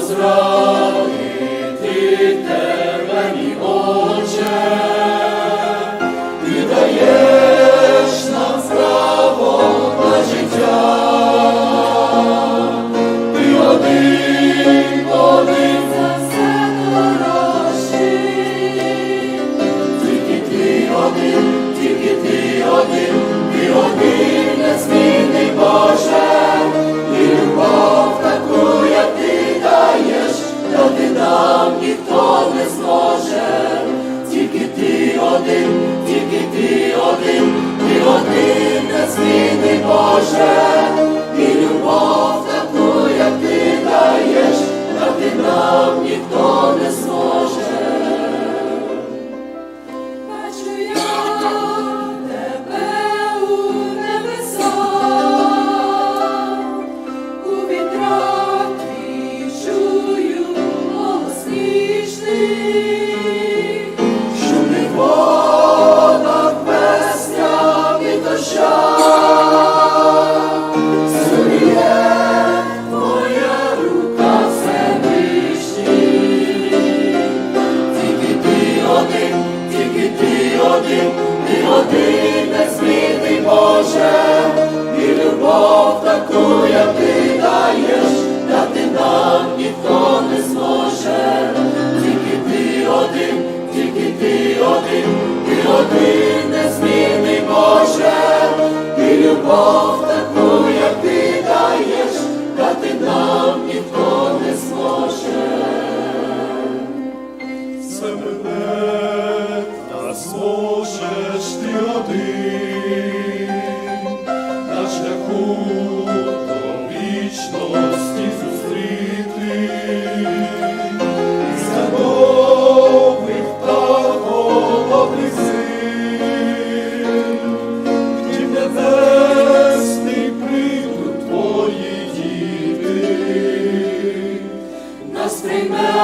зрадити тебе, мій Отче, нам ніхто не зможе. Бачу я тебе у небесах, у вітрах чую голос ніжний. Шумить вода, песня від доща, любов ти даєш, дати нам ніхто не зможе. Тільки ти один, тільки ти один, ти один незмінний Боже, ти любов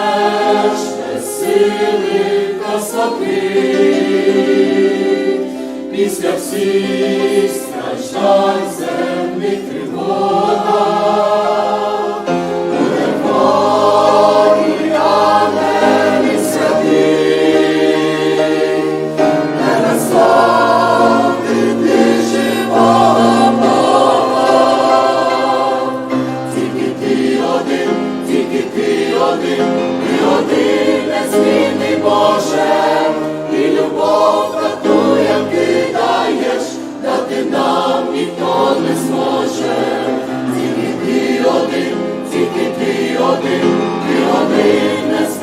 приймеш сили красоти, після всіх страждань земних тривога, нам ніхто не зможе, тільки ти один, тільки ти один, ти один не зможе.